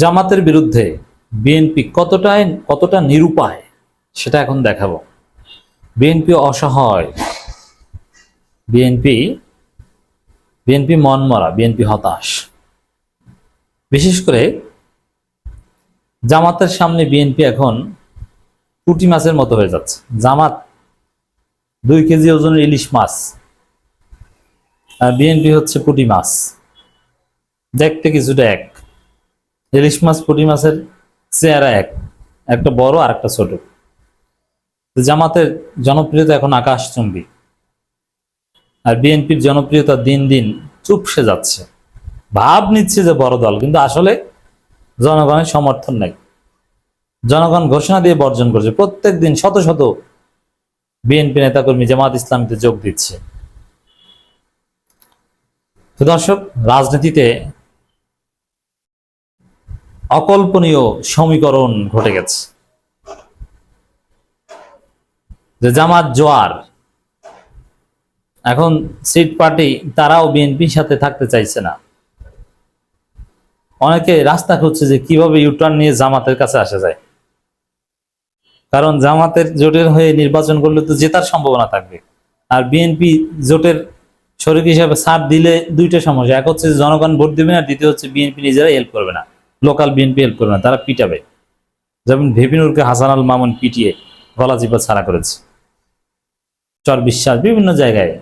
জামাতের বিরুদ্ধে বিএনপি কতটাই কতটা নিরুপায়, সেটা এখন দেখাবো। বিএনপি অসহায়, বিএনপি বিএনপি মনমরা, বিএনপি হতাশ। বিশেষ করে জামাতের সামনে বিএনপি এখন পুঁটি মাছের মতো হয়ে যাচ্ছে। জামাত দুই কেজি ওজনের ইলিশ মাছ, আর বিএনপি হচ্ছে পুঁটি মাছ। দেখতে কিছুটা এক। ইলিশ মাছ পুঁটি মাছের চেহারা এক, একটা বড় আর একটা ছোট। জামাতের জনপ্রিয়তা এখন আকাশচুম্বী। আর বিএনপির জনপ্রিয়তা দিন দিন চুপসে যাচ্ছে। ভাব নিচ্ছে যে বড় দল, কিন্তু আসলে জনগণের সমর্থন নেই। জনগণ ঘোষণা দিয়ে বর্জন করছে। প্রত্যেক দিন শত শত বিএনপি নেতাকর্মী জামাত ইসলামীতে যোগ দিচ্ছে। দর্শক, রাজনীতিতে অকল্পনীয় সমীকরণ ঘটে গেছে। যে জামাত জোয়ার, এখন সিট পার্টি তারাও বিএনপির সাথে থাকতে চাইছে না। অনেকে রাস্তা খুঁজছে যে কীভাবে ইউটার্ন নিয়ে জামাতের কাছে আসা যায়। কারণ জামাতের জোটের হয়ে নির্বাচন করলে তো জেতার সম্ভাবনা থাকবে। আর বিএনপি জোটের শরিক হিসাবে ছাড় দিলে দুইটা সমস্যা, এক হচ্ছে জনগণ ভোট দেবে না দ্বিতীয় হচ্ছে বিএনপি নিজেরাই হেল্প করবে না। লোকাল বিএনপি হেল্প করবে না, তারা পিটাবে। যেমন ভেপিনুরকে হাসান আল মামুন পিটিয়ে গলা চিপা ছাড়া করেছে। চর বিশ্বাস বিভিন্ন জায়গায়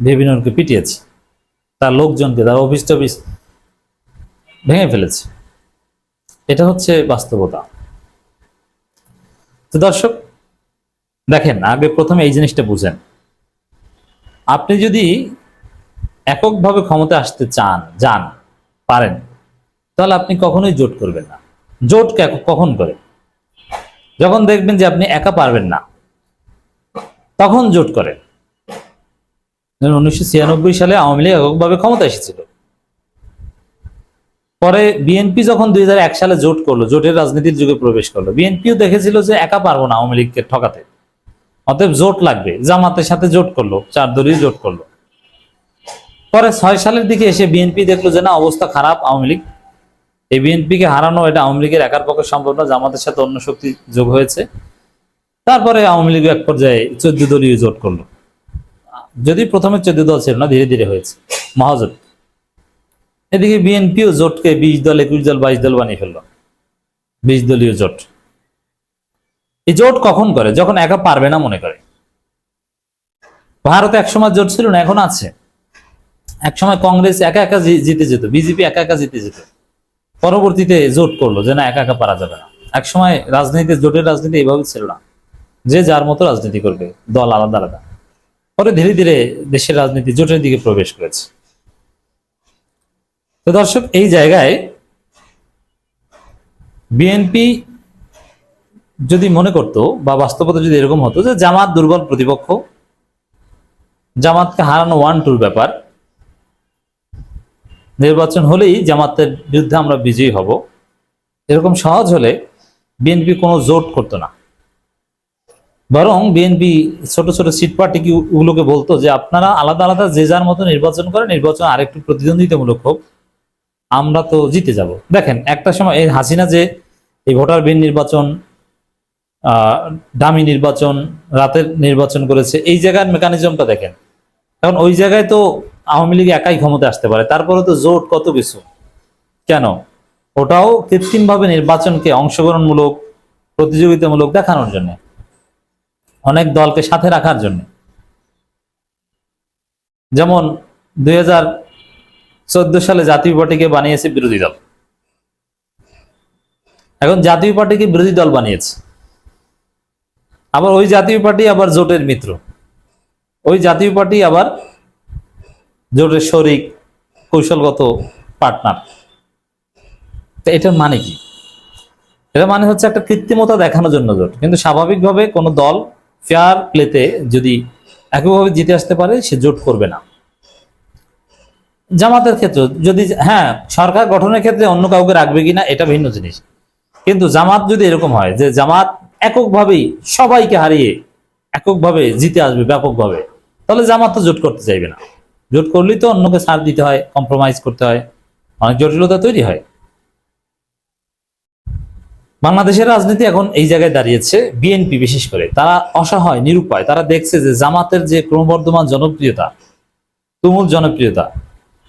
ভেপিনুরকে পিটিয়েছে। তার লোকজনকে, তার অফিস টফিস ভেঙে ফেলেছে। এটা হচ্ছে বাস্তবতা। তো দর্শক, দেখেন, আগে প্রথমে এই জিনিসটা বুঝেন। আপনি যদি এককভাবে ক্ষমতা আসতে চান, যান, পারেন তাহলে আপনি কখনোই জোট করবেন না। জোট কখন করে? যখন দেখবেন যে আপনি একা পারবেন না, তখন জোট করেন। উনিশশো ছিয়ানব্বই সালে আওয়ামী লীগ এককভাবে ক্ষমতা এসেছিল। পরে বিএনপি যখন দুই সালে জোট করল, জোটের রাজনীতির যুগে প্রবেশ করল বিএনপিও দেখেছিল যে একা পারব না আওয়ামী লীগকে ঠকাতে। অতএব জোট লাগবে, জামাতের সাথে জোট করল, চার দলীয় জোট করল। পরে ছয় সালের দিকে এসে বিএনপি দেখল যে না, অবস্থা খারাপ, আওয়ামী লীগ এই বিএনপিকে হারানো এটা আওয়ামী লীগের একার পক্ষে সম্ভব না, জামাতের সাথে অন্য শক্তি যোগ হয়েছে। তারপরে আওয়ামী লীগ এক পর্যায়ে চোদ্দ দলীয় জোট করল। যদি প্রথমে চোদ্দ দল ছিল না, ধীরে ধীরে হয়েছে। মহাজোট। এদিকে বিএনপিও জোটকে বিশ দল, একুশ দল, বাইশ দল বানিয়ে ফেলল। বিশ দলীয় জোট। এই জোট কখন করে? যখন একা পারবে না মনে করে। ভারতে একসময় জোট ছিল না, এখন আছে। একসময় কংগ্রেস একা একা জিতে যেত, বিজেপি একা একা জিতে যেত। পরবর্তীতে জোট করল যে না, একা একা পারা যাবে না। একসময় রাজনীতি, জোটের রাজনীতি এইভাবে ছিল না। যে যার মতো রাজনীতি করবে, দল আলাদা আলাদা। পরে ধীরে ধীরে দেশের রাজনীতি জোটের দিকে প্রবেশ করেছে। তো দর্শক, এই জায়গায় বিএনপি যদি মনে করত বা বাস্তবতা যদি এরকম হতো যে জামাত দুর্বল প্রতিপক্ষ, জামাতকে হারানো ওয়ান টুর ব্যাপার নির্বাচন হলেই জামাতের বিরুদ্ধে আমরা বিজয়ী হব। এরকম সহজ হলে বিএনপি কোনো জোট করতো না। বরং বিএনপি ছোট ছোট সিট পার্টি কি ওগুলোকে বলতো যে, আপনারা আলাদা আলাদা যে যার মতো নির্বাচন করে, নির্বাচন আরেকটু প্রতিদ্বন্দ্বিতামূলক হোক, আমরা তো জিতে যাব। দেখেন, একটা সময় এই হাসিনা যে এই ভোটার বিন নির্বাচন ডামি নির্বাচন, রাতের নির্বাচন করেছে, এই জায়গার মেকানিজমটা দেখেন। কারণ ওই জায়গায় তো আওয়ামী লীগ একাই ক্ষমতা আসতে পারে। তারপরে তো জোট কত কিছু? কেন? ওটাও কৃত্রিমভাবে নির্বাচনকে অংশগ্রহণমূলক, প্রতিযোগিতামূলক দেখানোর জন্য। অনেক দলকে সাথে রাখার জন্য। যেমন দুই সালে জাতীয় পার্টিকে বানিয়েছে বিরোধী দল। এখন জাতীয় পার্টিকে বিরোধী দল বানিয়েছে। আবার ওই জাতীয় পার্টি আবার জোটের মিত্র। ওই জাতীয় পার্টি আবার জোটের শরিক, কৌশলগত পার্টনার তো এটার মানে কি? এটা মানে হচ্ছে একটা কৃত্রিমতা দেখানোর জন্য জোট। কিন্তু স্বাভাবিকভাবে কোনো দল ফেয়ার প্লেতে যদি একইভাবে জিতে আসতে পারে, সে জোট করবে না। জামাতের ক্ষেত্রে যদি হ্যাঁ সরকার গঠনের ক্ষেত্রে অন্য কাউকে রাখবে কিনা, এটা ভিন্ন জিনিস। কিন্তু জামাত যদি এরকম হয় যে জামাত এককভাবেই সবাইকে হারিয়ে এককভাবে জিতে আসবে ব্যাপকভাবে, তাহলে জামাত তো জোট করতে চাইবে না। জোট করলেই তো অন্যকে ছাড় দিতে হয় কম্প্রোমাইজ করতে হয়। অনেক জটিলতা তৈরি হয়। বাংলাদেশের রাজনীতি এখন এই জায়গায় দাঁড়িয়েছে বিএনপি বিশেষ করে। তারা অসহায়, নিরুপায়। তারা দেখছে যে জামাতের যে ক্রমবর্ধমান জনপ্রিয়তা, তুমুল জনপ্রিয়তা,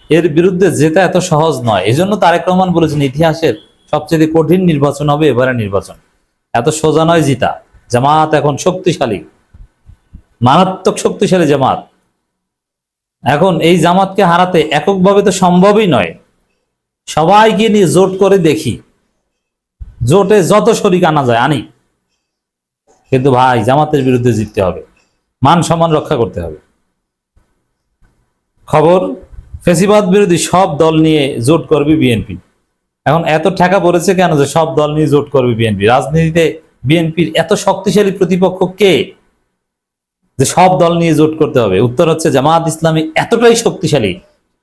এর বিরুদ্ধে জেতা এত সহজ নয়। এজন্য তারেক রহমান বলেছেন, ইতিহাসের সবচেয়ে কঠিন নির্বাচন হবে এবারে নির্বাচন। এত সোজা নয় জিতা। জামাত এখন শক্তিশালী। মারাত্মক শক্তিশালী জামাত। এখন এই জামাতকে হারাতে এককভাবে তো সম্ভবই নয়। সবাইকে নিয়ে জোট করে দেখি। জোটে যত শরিক আনা যায়, আনি। কিন্তু ভাই, জামাতের বিরুদ্ধে জিততে হবে। মান সম্মান রক্ষা করতে হবে। খবর, ফেসিবাদ বিরোধী সব দল নিয়ে জোট করবে বিএনপি। এখন এত ঠেকা পড়েছে কেন যে সব দল নিয়ে জোট করবে বিএনপি? রাজনীতিতে বিএনপির এত শক্তিশালী প্রতিপক্ষ কে? যে সব দল নিয়ে জোট করতে হবে। উত্তর হচ্ছে জামাত ইসলামী এতটাই শক্তিশালী,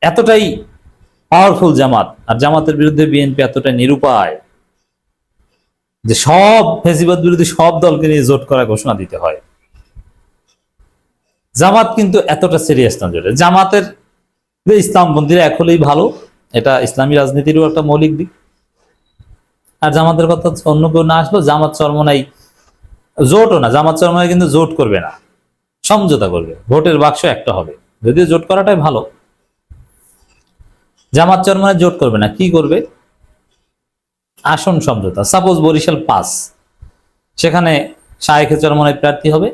এতটাই পাওয়ারফুল জামাত, আর জামাতের বিরুদ্ধে বিএনপি এতটাই নিরুপায় যে সব ফেসিবাদ বিরোধী সব দলকে নিয়ে জোট করার ঘোষণা দিতে হয়। জামাত কিন্তু এতটা সিরিয়াস না জোরে জামাতের ইসলামপন্থীরা এক হলেই ভালো, এটা ইসলামী রাজনীতিরও একটা মৌলিক দিক। আর জামাতের কথা অন্য কেউ না আসলো জামাত চরমনাই জোটও না, জামাত চরমনাই কিন্তু জোট করবে না। সমঝোতা করবে। ভোটের বাক্স একটা হবে। যদিও জোট করাটাই ভালো। জামাত চরমনাই জোট করবে না, কি করবে? আসন সমঝোতা। Suppose Barishal pass. সেখানে শায়েখে চরমনাই প্রার্থী হবে।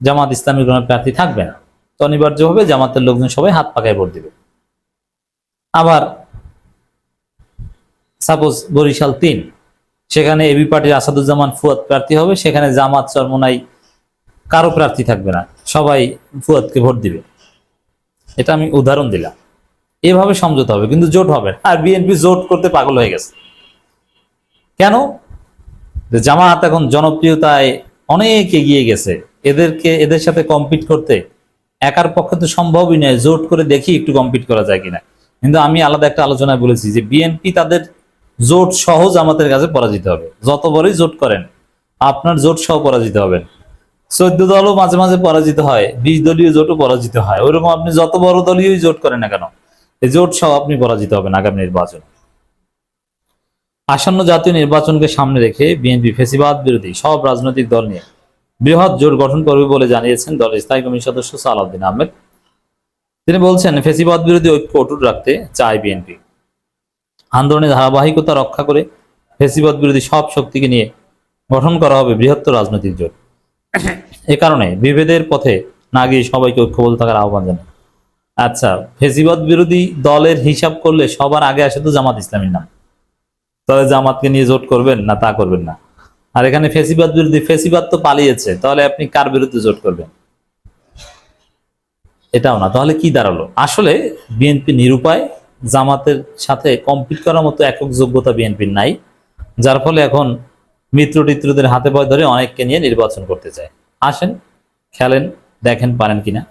জামাত ইসলামী কোনো প্রার্থী থাকবে না। তো অনিবার্য হবে জামাতের লোকজন সবাই হাত পাকায় ভোট দিবে। আবার সাপোজ বরিশাল তিন। সেখানে এবি পার্টির আসাদুজ্জামান ফুয়াদ প্রার্থী হবে। সেখানে জামাত চরমনাই কারও প্রার্থী থাকবে না, সবাই ফুয়াদকে ভোট দিবে। এটা আমি উদাহরণ দিলাম। এভাবে সমঝোতা হবে, কিন্তু জোট হবে। আর বিএনপি জোট করতে পাগল হয়ে গেছে। কেন? জামাত এখন জনপ্রিয়তায় অনেক এগিয়ে গেছে। এদেরকে, এদের সাথে কম্পিট করতে একার পক্ষে তো সম্ভবই নয়, জোট করে দেখি একটু কম্পিট করা যায় কিনা। কিন্তু আমি আলাদা একটা আলোচনায় বলেছি যে বিএনপি তাদের জোট সহজ আমাদের কাছে পরাজিত হবে। যত বড়ই জোট করেন, আপনার জোট সহ পরাজিত হবেন। চোদ্দ দলও মাঝে মাঝে পরাজিত হয়, বিশ দলীয় জোটও পরাজিত হয়। ওইরকম আপনি যত বড় দলীয় জোট করেন না কেন, এই জোট সহ আপনি পরাজিত হবেন আগামী নির্বাচন। আসন্ন জাতীয় নির্বাচনকে সামনে রেখে বিএনপি ফেসিবাদ বিরোধী সব রাজনৈতিক দল নিয়ে বৃহৎ জোট গঠন করবে বলে জানিয়েছেন দলের স্থায়ী কমিটির সদস্য সালাউদ্দিন আহমেদ। তিনি বলছেন, ফেসিবাদ বিরোধী ঐক্য অটুট রাখতে চায় বিএনপি। আন্দোলনের ধারাবাহিকতা রক্ষা করে ফেসিবাদ বিরোধী সব শক্তিকে নিয়ে গঠন করা হবে বৃহত্তর রাজনৈতিক জোট। এ কারণে বিভেদের পথে না গিয়ে সবাইকে ঐক্যবদ্ধ থাকার আহ্বান জানায় আচ্ছা ফেসিবাদ বিরোধী দলের হিসাব করলে সবার আগে আসে তো জামাত ইসলামীর নাম। তাহলে জামাতকে নিয়ে জোট করবেন না তা করবেন না? আর এখানে ফেসিবাদ বিরোধী, ফেসিবাদ তো পালিয়েছে, তাহলে আপনি কার বিরুদ্ধে জোট করবেন? এটাও না, তাহলে কি দাঁড়াল? আসলে বিএনপি নিরুপায়, জামাতের সাথে কম্পিট করার মতো একক যোগ্যতা বিএনপির নাই, যার ফলে এখন মিত্র টিত্রদের হাতে পায়ে ধরে অনেককে নিয়ে নির্বাচন করতে চায়। আসেন, খেলেন, দেখেন পারেন কিনা।